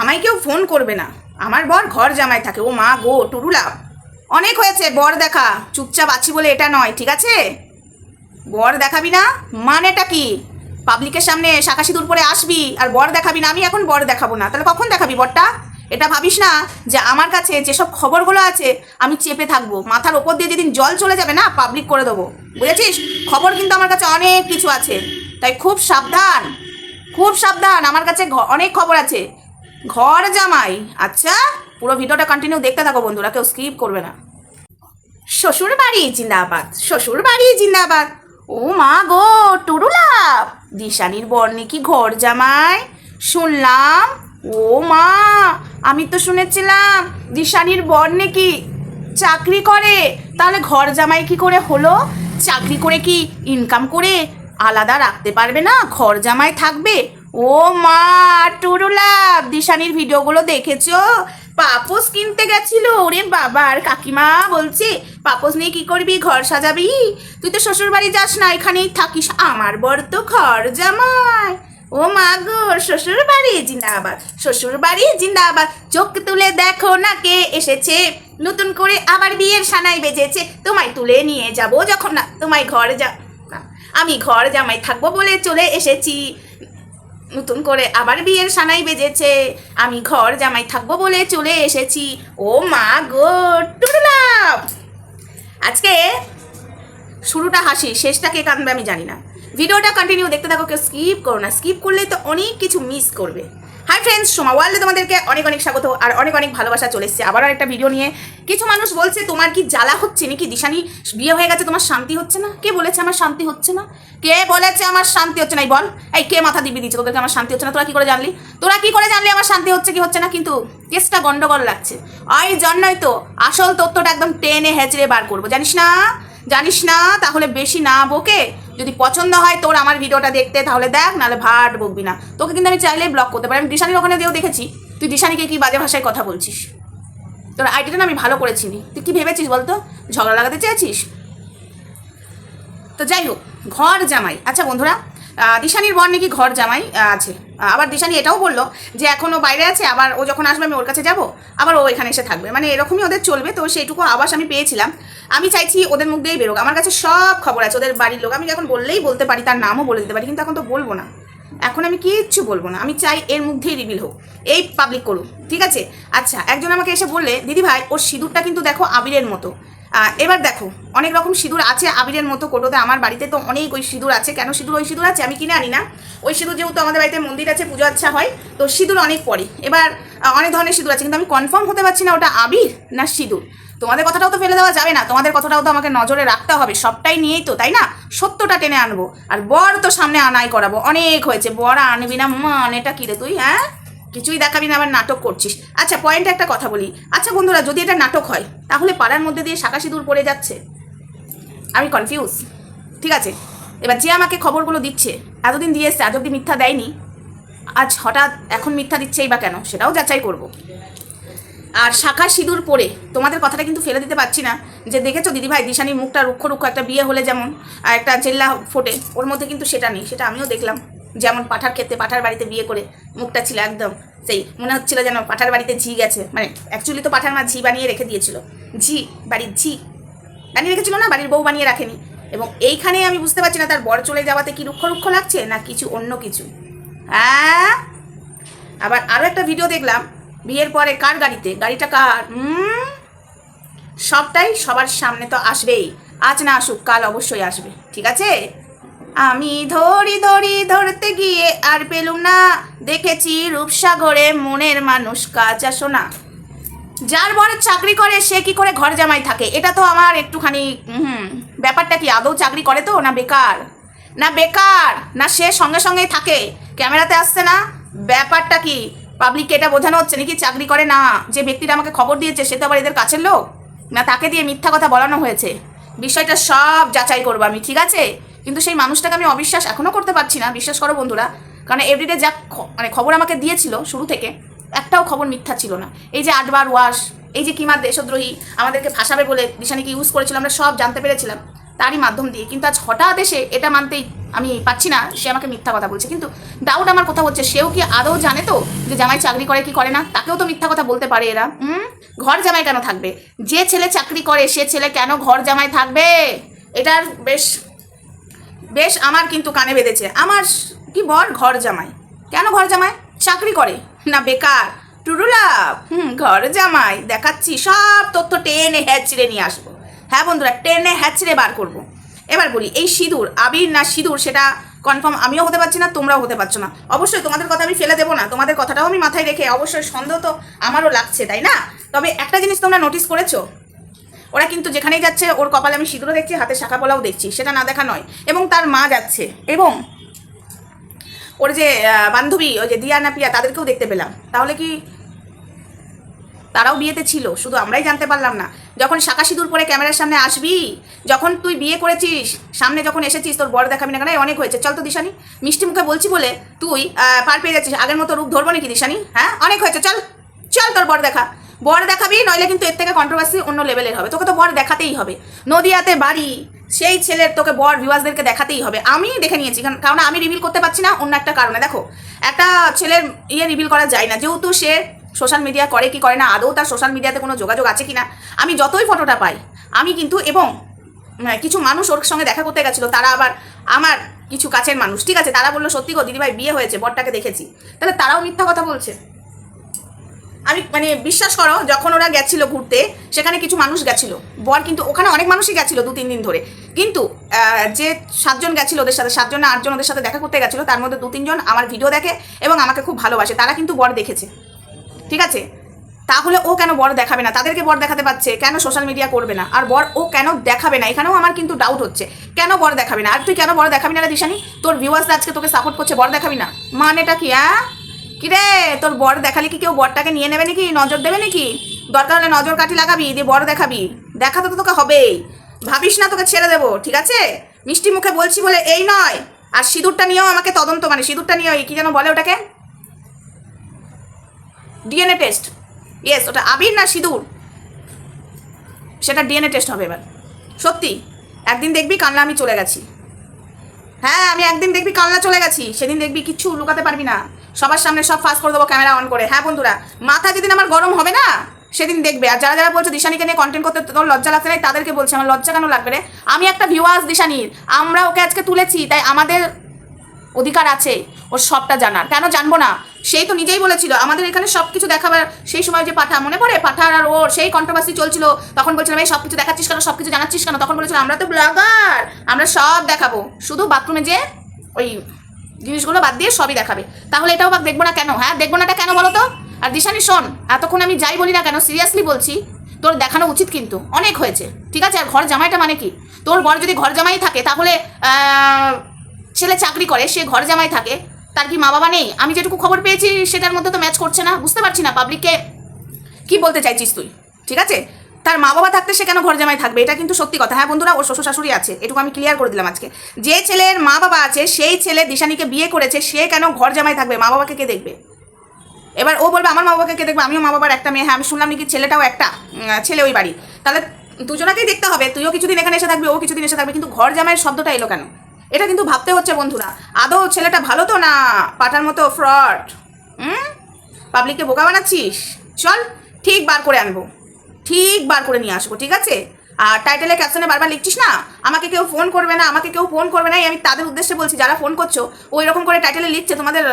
আমায় কেউ ফোন করবে না। আমার বর ঘর জামাই থাকে। ও মা গো, টুরুলা। অনেক হয়েছে, বর দেখা। চুপচাপ আছি বলে এটা নয়, ঠিক আছে? বর দেখাবি না? মানেটা কি? পাবলিকের সামনে শাখা সিঁদুর পরে আসবি আর বর দেখাবি না? আমি এখন বর দেখাবো না। তাহলে কখন দেখাবি বরটা? এটা ভাবিস না যে আমার কাছে যেসব খবরগুলো আছে, আমি চেপে থাকব। মাথার ওপর দিয়ে যেদিন জল চলে যাবে না পাবলিক করে দেবো। বুঝেছিস? খবর কিন্তু আমার কাছে অনেক কিছু আছে। তাই খুব সাবধান। খুব সাবধান। আমার কাছে অনেক খবর আছে। ঘর জামাই। আচ্ছা পুরো ভিডিওটা কন্টিনিউ দেখতে থাকো বন্ধুরা, কেউ স্কিপ করবে না। শ্বশুর বাড়ি জিন্দাবাদ শ্বশুর বাড়ি জিন্দাবাদ। ও মা গো, টুরুলা। দিশানির বর নাকি ঘর জামাই? শুনলাম, ও মা, আমি তো শুনেছিলাম, দিশানির বর নাকি চাকরি করে? তাহলে ঘর জামাই কি করে হলো? চাকরি করে কি ইনকাম করে আলাদা রাখতে পারবে না? ঘর জামাই থাকবে? ও মা, টুরুলা। দিশানির ভিডিওগুলো দেখেছ? পাপোস কিনতে গেছিল। ওরে বাবা, আর কাকিমা বলছে পাপোস নিয়ে কি করবি? ঘর সাজাবি? তুই তো শ্বশুর বাড়ি যাস না, এখানেই থাকিস। আমার বর তো ঘর জামাই। ও মা গো শ্বশুর বাড়ি জিন্দাবাদ শ্বশুর বাড়ি জিন্দাবাদ। চোখ তুলে দেখো না কে এসেছে। নতুন করে আবার বিয়ের সানাই বেজেছে। তোমায় তুলে নিয়ে যাব যখন না, তোমায় ঘর যা আমি ঘর জামাই থাকব বলে চলে এসেছি। নতুন করে আবার বিয়ের সানাই বেজেছে। আমি ঘর জামাই থাকব বলে চলে এসেছি। ও মা গো টুরলাম আজকে শুরুটা হাসি, শেষটা কে কাঁদবে আমি জানি না। ভিডিওটা কন্টিনিউ দেখতে থাকো, কেউ স্কিপ করো না। স্কিপ করলে তো অনেক কিছু মিস করবে। হাই ফ্রেন্ডস সোমা ওয়ার্ল্ডে তোমাদেরকে অনেক অনেক স্বাগত আর অনেক অনেক ভালোবাসা চলে এসছে। আবার একটা ভিডিও নিয়ে। কিছু মানুষ বলছে, তোমার কি জ্বালা হচ্ছে নাকি? দিশানি, বিয়ে হয়ে গেছে, তোমার শান্তি হচ্ছে না? কে বলেছে, আমার শান্তি হচ্ছে না? কে বলেছে, আমার শান্তি হচ্ছে না? এই বল, এই কে মাথা দিবি দিচ্ছে তোদেরকে আমার শান্তি হচ্ছে না? তোরা কি করে জানলি? তোরা কি করে জানলি আমার শান্তি হচ্ছে কি হচ্ছে না? কিন্তু কেসটা গন্ডগোল লাগছে। ওই জন্যই তো আসল তথ্যটা একদম টেনে হেঁচড়ে বার করব। জানিস না? জানিস না? তাহলে বেশি না বকে। যদি পছন্দ হয় তোর আমার ভিডিওটা দেখতে, তাহলে দেখ, নাহলে ভাট বকবি না। তোকে কিন্তু আমি চাইলেই ব্লক করতে পারি। আমি দিশানির ওখানে দিয়েও দেখেছি। তুই দিশানিকে কি বাজে ভাষায় কথা বলছিস? তোর আইডিটা না আমি ভালো করেছি নি। তুই কী ভেবেছিস বলতো? ঝগড়া লাগাতে চেয়েছিস? তো যাই হোক, ঘর জামাই। আচ্ছা বন্ধুরা দিশানির বর নাকি ঘর জামাই আছে। আবার দিশানি এটাও বলল যে এখনও বাইরে আছে, আবার ও যখন আসবে আমি ওর কাছে যাব। আবার ও এখানে এসে থাকবে। মানে এরকমই ওদের চলবে। তো সেইটুকু আবাস আমি পেয়েছিলাম। আমি চাইছি ওদের মুখ দিয়েই বেরোক। আমার কাছে সব খবর আছে। ওদের বাড়ির লোক। আমি এখন বললেই বলতে পারি, তার নামও বলে দিতে পারি। কিন্তু এখন তো বলব না। এখন আমি কিচ্ছু বলব না। আমি চাই এর মধ্যেই রিভিল হোক। এই পাবলিক করুক। ঠিক আছে? আচ্ছা একজন আমাকে এসে বললে, দিদি ভাই, ওর সিঁদুরটা কিন্তু দেখো আবিরের মতো। এবার দেখো, অনেক রকম সিঁদুর আছে আবিরের মতো কোটোতে। আমার বাড়িতে তো অনেক ওই সিঁদুর আছে। কেন সিঁদুর? ওই সিঁদুর আছে, আমি কিনে আনি না। ওই সিঁদুর যেহেতু আমাদের বাড়িতে মন্দির আছে, পুজো আচ্ছা হয়, তো সিঁদুর অনেক পরে। এবার অনেক ধরনের সিঁদুর আছে, কিন্তু আমি কনফার্ম হতে পারছি না ওটা আবির না সিঁদুর। তোমাদের কথাটাও তো ফেলে দেওয়া যাবে না, তোমাদের কথাটাও তো আমাকে নজরে রাখতে হবে। সবটাই নিয়েই তো, তাই না? সত্যটা টেনে আনব। আর বর তো সামনে আনাই করাবো। অনেক হয়েছে। বর আনবি না মানেটা কি রে তুই হ্যাঁ? কিছুই দেখাবি না, আবার নাটক করছিস। আচ্ছা পয়েন্টে একটা কথা বলি। আচ্ছা বন্ধুরা, যদি এটা নাটক হয়, তাহলে পাড়ার মধ্যে দিয়ে শাঁকা সিঁদুর পড়ে যাচ্ছে। আমি কনফিউজ ঠিক আছে? এবার যে আমাকে খবরগুলো দিচ্ছে, এতদিন দিয়ে এসছে, আজ অব্দি মিথ্যা দেয়নি। আজ হঠাৎ এখন মিথ্যা দিচ্ছেই বা কেন, সেটাও যাচাই করব। আর শাখা সিঁদুর পরে তোমাদের কথাটা কিন্তু ফেলে দিতে পারছি না, যে দেখেছ দিদিভাই, দিশানির মুখটা রুক্ষ রুক্ষ একটা বিয়ে হলে যেমন, আর একটা জেল্লা ফোটে, ওর মধ্যে কিন্তু সেটা নেই, সেটা আমিও দেখলাম। যেমন পাঠার ক্ষেত্রে, পাঠার বাড়িতে বিয়ে করে মুখটা ছিল একদম সেই মনে হচ্ছিল যেন পাঠার বাড়িতে ঝি গেছে। মানে অ্যাকচুয়ালি তো পাঠার মা ঝি বানিয়ে রেখে দিয়েছিল। ঝি, বাড়ির ঝি বানিয়ে রেখেছিল না, বাড়ির বউ বানিয়ে রাখেনি। এবং এইখানে আমি বুঝতে পারছি না তার বর চলে যাওয়াতে কি রুক্ষ রুক্ষ লাগছে না কিছু অন্য কিছু। হ্যাঁ? আবার আরও একটা ভিডিও দেখলাম, বিয়ের পরে কার গাড়িতে? গাড়িটা কার? সবটাই সবার সামনে তো আসবেই। আজ না আসুক, কাল অবশ্যই আসবে। ঠিক আছে? আমি ধরি ধরি ধরতে গিয়ে আর পেলুম না। দেখেছি রূপসাগরে মনের মানুষ কাঁচা সোনা যার বর চাকরি করে, সে কি করে ঘর জামাই থাকে? এটা তো আমার একটুখানি হুম ব্যাপারটা কি? আদৌ চাকরি করে তো, না বেকার? না বেকার, না সে সঙ্গে সঙ্গেই থাকে। ক্যামেরাতে আসছে না? ব্যাপারটা কি? পাবলিককে এটা বোঝানো হচ্ছে নাকি চাকরি করে না? যে ব্যক্তিটা আমাকে খবর দিয়েছে, সে তো আবার এদের কাছের লোক? না তাকে দিয়ে মিথ্যা কথা বলানো হয়েছে? বিষয়টা সব যাচাই করব আমি, ঠিক আছে? কিন্তু সেই মানুষটাকে আমি অবিশ্বাস এখনও করতে পারছি না, বিশ্বাস করো বন্ধুরা। কারণ এভরিডে যা মানে খবর আমাকে দিয়েছিল শুরু থেকে, একটাও খবর মিথ্যা ছিল না। এই যে আটবার ওয়াশ, এই যে কিমার দেশদ্রোহী, আমাদেরকে ফাঁসাবে বলে দিশানিকে ইউজ করেছিল, আমরা সব জানতে পেরেছিলাম তারই মাধ্যম দিয়ে। কিন্তু আজ হঠাৎ এসে এটা মানতেই আমি পাচ্ছি না, সে আমাকে মিথ্যা কথা বলছে। কিন্তু ডাউট আমার কথা হচ্ছে, সেও কি আদৌ জানে তো যে জামাই চাকরি করে কি করে না? তাকেও তো মিথ্যা কথা বলতে পারে এরা। হুম? ঘর জামাই কেন থাকবে? যে ছেলে চাকরি করে, সে ছেলে কেন ঘর জামাই থাকবে? এটার বেশ বেশ, আমার কিন্তু কানে বেঁধেছে। আমার কি বল ঘর জামাই। কেন ঘর জামাই? চাকরি করে। না, বেকার। টুরুলাভ হুম, ঘর জামাই। দেখাচ্ছি, সব তথ্য টেনে হ্যাচড়ে নিয়ে আসব। হ্যাঁ বন্ধুরা, টেনে হ্যাচড়ে বার করব। এবার বলি, এই সিঁদুর, আবির না সিঁদুর, সেটা কনফার্ম আমিও হতে পারছি না, তোমরাও হতে পারছ না। অবশ্যই তোমাদের কথা আমি ফেলে দেবো না। তোমাদের কথাটাও আমি মাথায় রেখে অবশ্যই সন্দেহ তো আমারও লাগছে, তাই না? তবে একটা জিনিস তোমরা নোটিস করেছ? ওরা কিন্তু যেখানেই যাচ্ছে, ওর কপালে আমি সিঁদুরও দেখছি, হাতে শাখা পলাও দেখছি, সেটা না দেখা নয়। এবং তার মা যাচ্ছে। এবং ওর যে বান্ধবী, ওই যে দিয়া না পিয়া, তাদেরকেও দেখতে পেলাম। তাহলে কি তারাও বিয়েতে ছিল? শুধু আমরাই জানতে পারলাম না। যখন শাখা সিঁদুর পরে ক্যামেরার সামনে আসবি, যখন তুই বিয়ে করেছিস, সামনে যখন এসেছিস, তোর বড় দেখাবি না কেন অনেক হয়েছে। চল তো দিশানি, মিষ্টি মুখে বলছি বলে তুই পার পেয়ে যাচ্ছিস। আগের মতো রূপ ধরবো নাকি দিশানি? হ্যাঁ? অনেক হয়েছে, চল চল তোর বর দেখা। বর দেখাবি, নইলে কিন্তু এর থেকে কন্ট্রোভার্সি অন্য লেভেলের হবে। তোকে তো বর দেখাতেই হবে। নদিয়াতে বাড়ি, সেই ছেলের তোকে বর ভিউয়ার্সদেরকে দেখাতেই হবে। আমি দেখে নিয়েছি, কারণ- আমি রিভিল করতে পারছি না অন্য একটা কারণে। দেখো, একটা ছেলের ইয়ে রিভিল করা যায় না। যেহেতু সে সোশ্যাল মিডিয়া করে কি করে না, আদৌ তার সোশ্যাল মিডিয়াতে কোনো যোগাযোগ আছে কি না আমি যতই ফটোটা পাই, আমি কিন্তু এবং কিছু মানুষ ওর সঙ্গে দেখা করতে গেছিল, তারা আবার আমার কিছু কাছের মানুষ। ঠিক আছে, তারা বলল, সত্যি গো, দিদিভাই, বিয়ে হয়েছে, বরটাকে দেখেছি। তাহলে তারাও মিথ্যা কথা বলছে। আমি মানে বিশ্বাস করো, যখন ওরা গেছিল ঘুরতে, সেখানে কিছু মানুষ গেছিল। বর কিন্তু, ওখানে অনেক মানুষই গেছিল দু তিন দিন ধরে। কিন্তু যে সাতজন গেছিল ওদের সাথে, সাতজন না আটজন ওদের সাথে দেখা করতে গেছিল, তার মধ্যে দু তিনজন আমার ভিডিও দেখে এবং আমাকে খুব ভালোবাসে। তারা কিন্তু বর দেখেছে। ঠিক আছে? তাহলে ও কেন বর দেখাবে না? তাদেরকে বর দেখাতে পারছে? কেন সোশ্যাল মিডিয়া করবে না? আর বর ও কেন দেখাবে না? এখানেও আমার কিন্তু ডাউট হচ্ছে। কেন বর দেখাবে না? আর তুই কেন বর দেখাবি না দিশানি? তোর ভিউয়ার্সরা আজকে তোকে সাপোর্ট করছে, বর দেখাবি না? মানেটা কি হ্যাঁ কি রে তোর বর দেখালে কি কেউ বরটাকে নিয়ে নেবে নাকি? নজর দেবে নাকি? দরকার হলে নজর কাঠি লাগাবি, দিয়ে বর দেখাবি। দেখাতে তো তোকে হবেই। ভাবিস না তোকে ছেড়ে দেবো, ঠিক আছে? মিষ্টি মুখে বলছি বলে এই নয়। আর সিঁদুরটা নিয়েও আমাকে তদন্ত মানে সিঁদুরটা নিয়েও কি যেন বলে ওটাকে? DNA test. ইয়েস ওটা আবির না সিঁদুর? সেটা ডিএনএ টেস্ট হবে এবার। সত্যি, একদিন দেখবি কান্না আমি চলে গেছি। হ্যাঁ আমি একদিন দেখবি কালনা চলে গেছি, সেদিন দেখবি কিচ্ছু লুকাতে পারবি না। সবার সামনে সব ফাঁস করে দেবো, ক্যামেরা অন করে। হ্যাঁ বন্ধুরা মাথা যেদিন আমার গরম হবে না, সেদিন দেখবে। আর যারা যারা বলছে দিশানিকে নিয়ে কন্টেন্ট করতে, তোর লজ্জা লাগছে না তাদেরকে বলছে, আমার লজ্জা কেন লাগবে রে? আমি একটা ভিউয়ার্স দিশানির, আমরা ওকে আজকে তুলেছি, তাই আমাদের অধিকার আছে, ওর সবটা জানার। কেন জানব না? সেই তো নিজেই বলেছিল, আমাদের এখানে সব কিছু দেখাবার সেই সময় যে পাঠা মনে পড়ে? পাঠার আর ওর সেই কন্ট্রোভার্সি চলছিল, তখন বলছিলাম এই সব কিছু দেখাচ্ছিস কেন? সব কিছু জানাচ্ছিস কেন? তখন বলেছিল, আমরা তো ব্লগার আমরা সব দেখাবো। শুধু বাথরুমে যে ওই জিনিসগুলো বাদ দিয়ে সবই দেখাবে। তাহলে এটাও বা দেখব না কেন? হ্যাঁ দেখব না এটা কেন বলো তো? আর দিশানি, শোন, এতক্ষণ আমি যাই বলি না কেন সিরিয়াসলি বলছি, তোর দেখানো উচিত কিন্তু, অনেক হয়েছে, ঠিক আছে? আর ঘর জামাইটা মানে কি? তোর বর যদি ঘর জামাই থাকে, তাহলে ছেলে চাকরি করে, সে ঘর জামাই থাকে, তার কি মা বাবা নেই? আমি যেটুকু খবর পেয়েছি, সেটার মধ্যে তো ম্যাচ করছে না। বুঝতে পারছি না পাবলিককে কি বলতে চাইছিস তুই? ঠিক আছে? তার মা বাবা থাকতে সে কেন ঘর জামাই থাকবে? এটা কিন্তু সত্যি কথা। হ্যাঁ বন্ধুরা, ওর শ্বশুর শাশুড়ি আছে। এটুকু আমি ক্লিয়ার করে দিলাম আজকে। যে ছেলের মা বাবা আছে, সেই ছেলে দিশানিকে বিয়ে করেছে, সে কেন ঘর জামাই থাকবে? মা বাবাকে কে দেখবে? এবার ও বলবে, আমার মা বাবাকে কে দেখবে? আমিও মা বাবার একটা মেয়ে। হ্যাঁ আমি শুনলাম নাকি ছেলেটাও একটা ছেলে ওই বাড়ি। তাহলে দুজনাকেই দেখতে হবে। তুইও কিছুদিন এখানে এসে থাকবি, ও কিছুদিন এসে থাকবে। কিন্তু ঘর জামাইয়ের শব্দটা এলো কেন? এটা কিন্তু ভাবতে হচ্ছে বন্ধুরা। আদৌ ছেলেটা ভালো তো না পাটার মতো ফ্রড হুম? পাবলিককে বোকা বানাচ্ছিস? চল, ঠিক বার করে আনব। ঠিক বার করে নিয়ে আসব, ঠিক আছে? আর টাইটেলে ক্যাপশনে বারবার লিখছিস না? আমাকে কেউ ফোন করবে না, আমাকে কেউ ফোন করবে না আমি তাদের উদ্দেশ্যে বলছি, যারা ফোন করছ ওই রকম করে টাইটেলে লিখছে, তোমাদের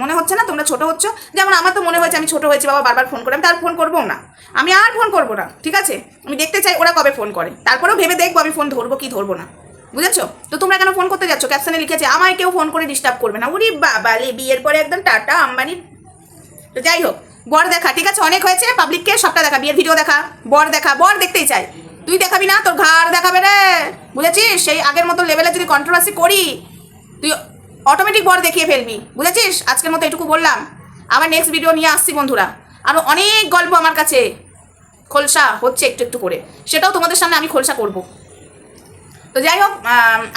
মনে হচ্ছে না? তোমরা ছোটো হচ্ছ? যেমন আমার তো মনে হয়েছে আমি ছোটো হয়েছি, বাবা বারবার ফোন করে, আমি তার ফোন করব না। আমি আর ফোন করব না, ঠিক আছে? আমি দেখতে চাই ওরা কবে ফোন করে। তারপরেও ভেবে দেখব আমি ফোন ধরবো কি ধরবো না। বুঝেছ? তো তোমরা কেন ফোন করতে যাচ্ছ? ক্যাপশনে লিখেছে, আমায় কেউ ফোন করে ডিস্টার্ব করবে না। উরি বাবা লে, বিয়ের পরে একদম টাটা আম্বানির তো যাই হোক, বর দেখা, ঠিক আছে? অনেক হয়েছে পাবলিককে সবটা দেখা, বিয়ের ভিডিও দেখা, বর দেখা, বর দেখতেই চাই। তুই দেখাবি না, তোর ঘাড় দেখাবে রে। বুঝেছিস? সেই আগের মতো লেভেলে যদি কন্ট্রোভার্সি করি, তুই অটোমেটিক বর দেখিয়ে ফেলবি। বুঝেছিস? আজকের মতো এটুকু বললাম। আবার নেক্সট ভিডিও নিয়ে আসছি, বন্ধুরা। আরও অনেক গল্প আমার কাছে। খোলসা হচ্ছে একটু একটু করে। সেটাও তোমাদের সামনে আমি খোলসা করব। তো যাই হোক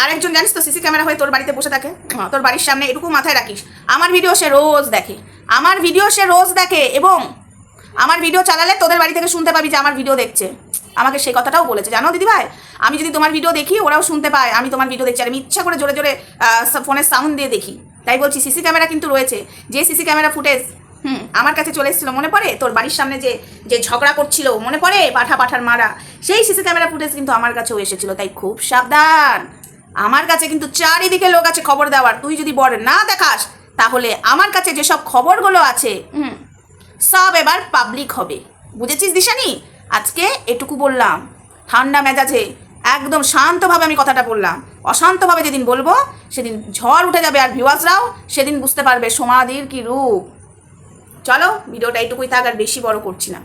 আরেকজন জানিস তো সিসি ক্যামেরা হয়ে তোর বাড়িতে বসে থাকে। হ্যাঁ, তোর বাড়ির সামনে এটুকু মাথায় রাখিস। আমার ভিডিও সে রোজ দেখে। আমার ভিডিও সে রোজ দেখে এবং আমার ভিডিও চালালে তোদের বাড়ি থেকে শুনতে পাবি যে আমার ভিডিও দেখছে। আমাকে সেই কথাটাও বলেছে। জানো দিদিভাই আমি যদি তোমার ভিডিও দেখি ওরাও শুনতে পায়। আমি তোমার ভিডিও দেখছি আর আমি ইচ্ছা করে জোরে জোরে ফোনের সাউন্ড দিয়ে দেখি। তাই বলছি সিসি ক্যামেরা কিন্তু রয়েছে। যে সিসি ক্যামেরা ফুটেজ হুম, আমার কাছে চলে এসেছিল, মনে পড়ে? তোর বাড়ির সামনে যে যে ঝগড়া করছিল, মনে পড়ে? পাঠা পাঠার মারা। সেই সিসি ক্যামেরা ফুটেজ কিন্তু আমার কাছেও এসেছিল, তাই খুব সাবধান। আমার কাছে কিন্তু চারিদিকে লোক আছে খবর দেওয়ার। তুই যদি বড় না দেখাস, তাহলে আমার কাছে যেসব খবরগুলো আছে, হুম, সব এবার পাবলিক হবে। বুঝেছিস দিশানি? আজকে এটুকু বললাম। ঠান্ডা মেজাজে একদম শান্তভাবে আমি কথাটা বললাম। অশান্তভাবে যেদিন বলব, সেদিন ঝড় উঠে যাবে আর ভিউয়ার্সরাও সেদিন বুঝতে পারবে সমাধির কি রূপ। চলো ভিডিওটা এইটুকুই থাক আর বেশি বড় করছি না।